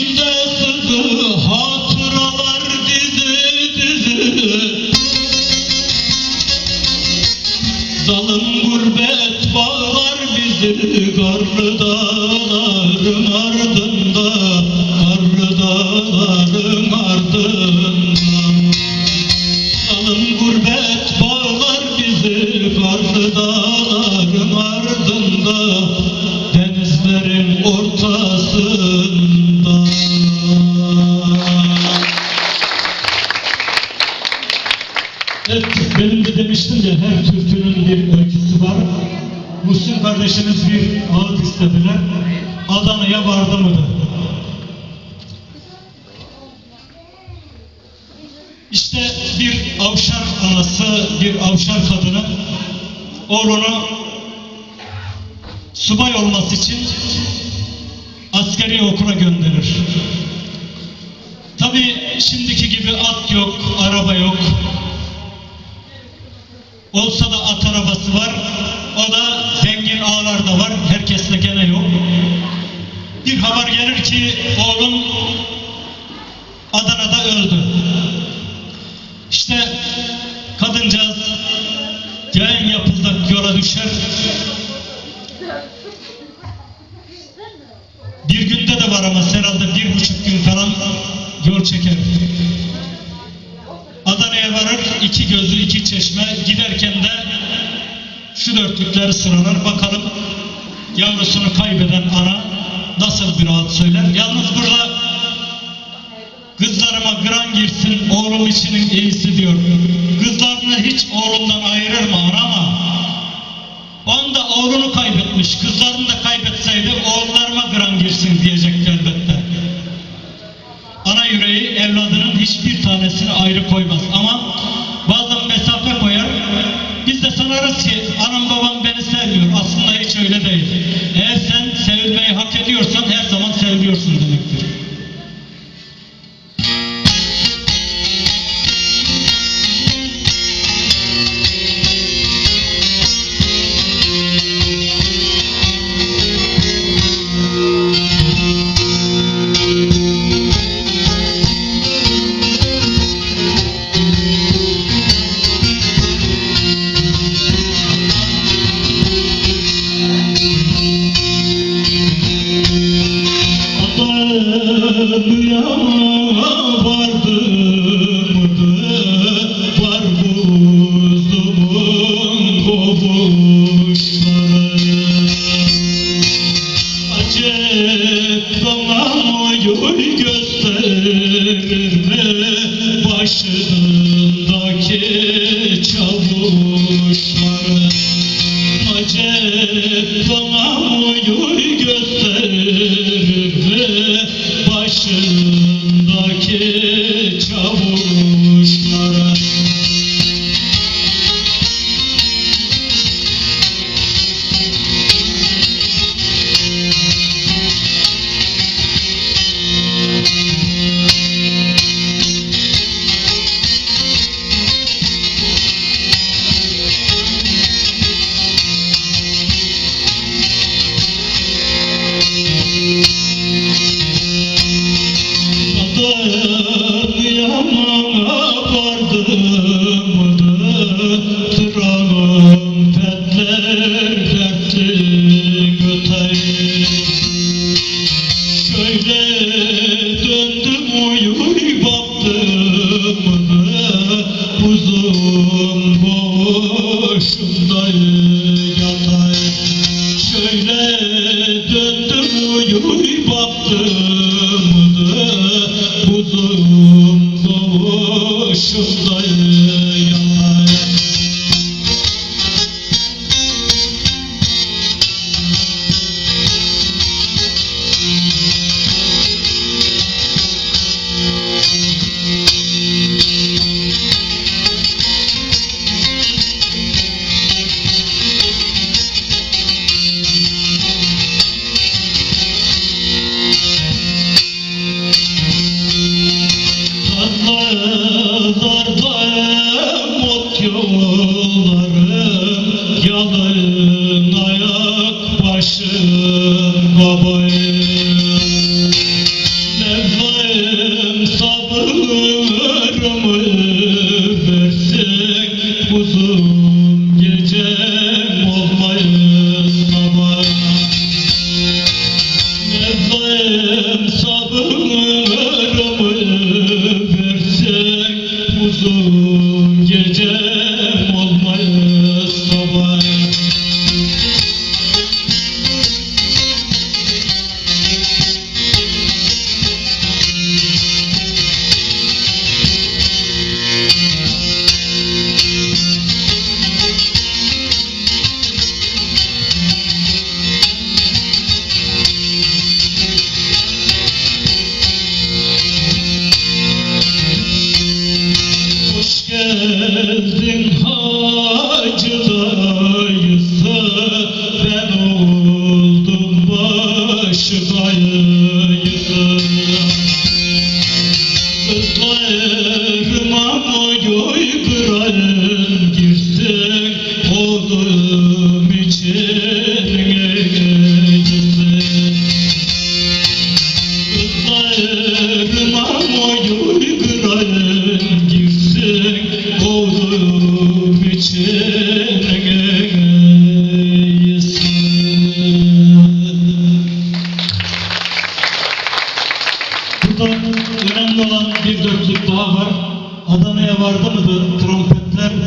Victory! Muhsin kardeşimiz bir ağıt istediler. Adana'ya vardı mıdır? İşte bir avşar anası, bir avşar kadını oğlunu subay olması için askeri okula gönderir. Tabii şimdiki gibi at yok, araba yok. Olsa da at arabası var. O da zengin ağlarda var. Herkeste gene yok. Bir haber gelir ki oğlum Adana'da öldü. İşte kadıncağız yayın yapıldık yola düşer. Bir günde de var ama herhalde bir buçuk gün falan yol çeker. Adana'ya varır, iki gözlü iki çeşme giderken de şu dörtlükleri sıralar bakalım yavrusunu kaybeden ana nasıl bir rahat söyler. Yalnız burada kızlarıma gran girsin oğlum içinin iyisi diyor. Kızlarını hiç oğlundan ayırır mı ana ama onda oğlunu kaybetmiş. Kızlarını da kaybetseydi oğullarıma gran girsin diyecekti elbette. Ana yüreği evladının hiçbir tanesini ayrı koymaz ama bazen mesafe koyar. Biz de sanarız ki anam babam Gösterir mi başındaki çavuşları? Acep dolamıyor gösterir mi başındaki çavuşları? 그 법을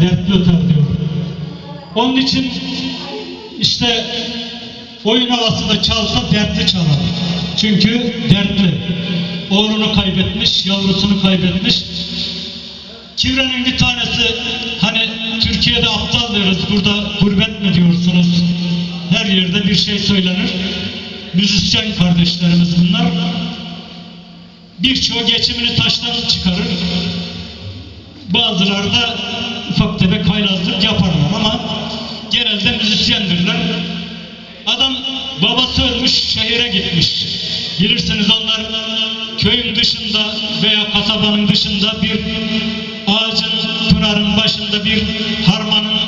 dertli öter diyor. Onun için işte oyun havası da çalsa dertli çalar. Çünkü dertli. Oğlunu kaybetmiş, yavrusunu kaybetmiş. Kivre'nin bir tanesi hani Türkiye'de aptal deriz, burada gurbet mi diyorsunuz? Her yerde bir şey söylenir. Müzisyen kardeşlerimiz bunlar. Birçoğu geçimini taştan çıkarır. Bazıları da ufak tefek haylazlık yaparlar ama genelde müzisyendirler. Adam babası ölmüş şehire gitmiş. Bilirsiniz onlar köyün dışında veya kasabanın dışında bir ağacın, pınarın başında bir harmanın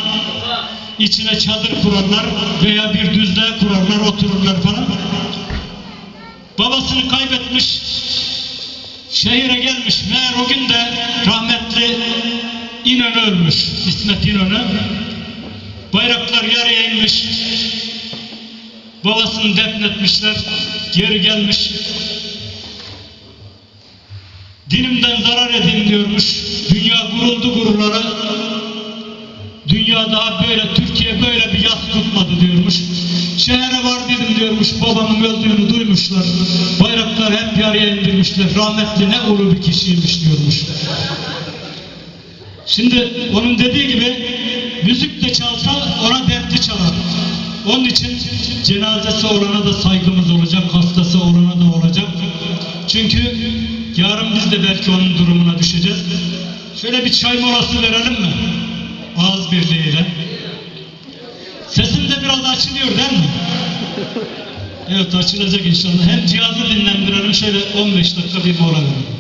içine çadır kurarlar veya bir düzlüğe kurarlar, otururlar falan. Babasını kaybetmiş, şehire gelmiş. Meğer o gün de rahmetli İnönü ölmüş. İsmet İnönü. Bayraklar yarıya inmiş. Babasını defnetmişler. Geri gelmiş. Dinimden zarar edin diyormuş. Dünya guruldu gururlara. Dünya daha böyle, Türkiye böyle bir yas tutmadı diyormuş. Şehre var dedim diyormuş, babamın öldüğünü duymuşlar. Bayraklar hep yarıya indirmişler. Rahmetli ne ulu bir kişiymiş diyormuş. Şimdi onun dediği gibi müzik de çalsa ona dertli çalar. Onun için cenazesi olana da saygımız olacak, hastası olana da olacak. Çünkü yarın biz de belki onun durumuna düşeceğiz. Şöyle bir çay molası verelim mi? Ağız birliğiyle. Sesim de biraz açılıyor değil mi? Evet açılacak inşallah. Hem cihazı dinlendirelim şöyle 15 dakika bir mola verelim.